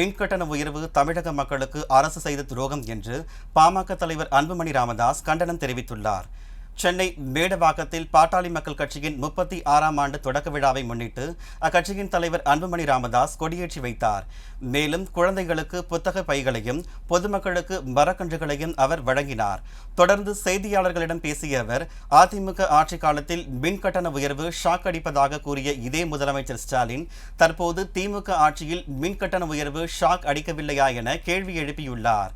மின்கட்டண உயர்வு தமிழக மக்களுக்கு அரசு செய்த துரோகம் என்று பாமக தலைவர் அன்புமணி ராமதாஸ் கண்டனம் தெரிவித்துள்ளார். சென்னை மேடவாக்கத்தில் பாட்டாளி மக்கள் கட்சியின் முப்பத்தி ஆறாம் ஆண்டு தொடக்க விழாவை முன்னிட்டு அக்கட்சியின் தலைவர் அன்புமணி ராமதாஸ் கொடியேற்றி வைத்தார். மேலும் குழந்தைகளுக்கு புத்தக பைகளையும் பொதுமக்களுக்கு மரக்கன்றுகளையும் அவர் வழங்கினார். தொடர்ந்து செய்தியாளர்களிடம் பேசிய அவர் அதிமுக ஆட்சி காலத்தில் மின் கட்டண உயர்வு ஷாக் அடிப்பதாக கூறிய இதே முதலமைச்சர் ஸ்டாலின் தற்போது திமுக ஆட்சியில் மின் கட்டண உயர்வு ஷாக் அடிக்கவில்லையா என கேள்வி எழுப்பியுள்ளார்.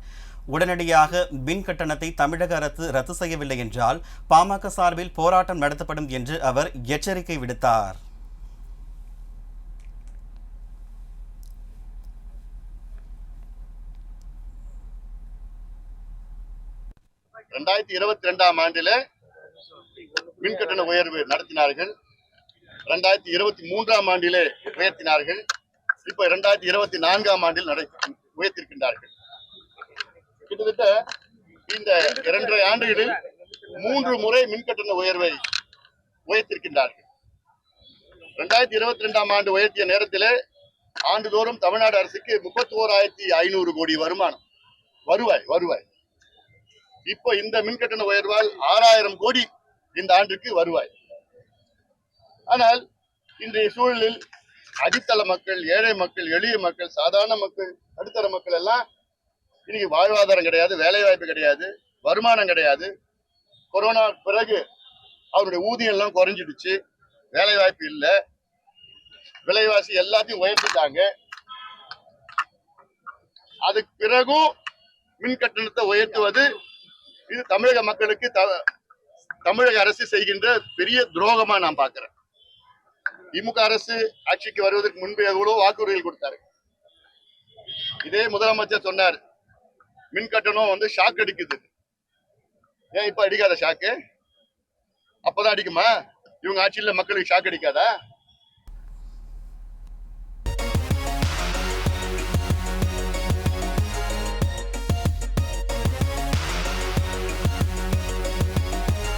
உடனடியாக மின் கட்டணத்தை தமிழக அரசு ரத்து செய்யவில்லை என்றால் பாமக சார்பில் போராட்டம் நடத்தப்படும் என்று அவர் எச்சரிக்கை விடுத்தார். ரெண்டாயிரத்தி இருபத்தி ரெண்டாம் ஆண்டில மின் கட்டண உயர்வு நடத்தினார்கள். ரெண்டாயிரத்தி இருபத்தி மூன்றாம் ஆண்டிலே உயர்த்தினார்கள். இப்ப ரெண்டாயிரத்தி இருபத்தி நான்காம் ஆண்டில் நடை உயர்த்திருக்கின்றார்கள் கிட்டத்தட்ட இந்த இரண்டரை ஆண்டுகளில் மூன்று முறை மின் கட்டண உயர்வை உயர்த்திருக்கின்றார்கள். இரண்டாயிரத்தி இருபத்தி ரெண்டாம் ஆண்டு உயர்த்திய நேரத்திலே ஆண்டுதோறும் தமிழ்நாடு அரசுக்கு முப்பத்தி ஓராயிரத்தி ஐநூறு கோடி வருமானம். வருவாய் வருவாய். இப்போ இந்த மின்கட்டண உயர்வால் ஆறாயிரம் கோடி இந்த ஆண்டுக்கு வருவாய். ஆனால் இன்றைய சூழலில் அடித்தள மக்கள் ஏழை மக்கள் எளிய மக்கள் சாதாரண மக்கள் நடுத்தர மக்கள் எல்லாம் இன்னைக்கு வாழ்வாதாரம் கிடையாது வேலை வாய்ப்பு கிடையாது வருமானம் கிடையாது. கொரோனா பிறகு அவருடைய ஊதியம் எல்லாம் குறைஞ்சிடுச்சு. வேலை வாய்ப்பு இல்லை. விலைவாசி எல்லாத்தையும் உயர்த்திட்டாங்க. அதுக்கு பிறகும் மின் கட்டணத்தை உயர்த்துவது இது தமிழக மக்களுக்கு த- தமிழக அரசு செய்கின்ற பெரிய துரோகமா நான் பாக்குறேன் திமுக அரசு ஆட்சிக்கு வருவதற்கு முன்பு எவ்வளவு வாக்குறுதிகள் கொடுத்தாரு. இதே முதலமைச்சர் சொன்னார் மின் கட்டணம் வந்து ஷாக் அடிக்குது. ஏன் இப்ப அடிக்காத ஷாக்கு அப்பதான் அடிக்குமா? இவங்க ஆட்சியில மக்களுக்கு ஷாக் அடிக்காதா?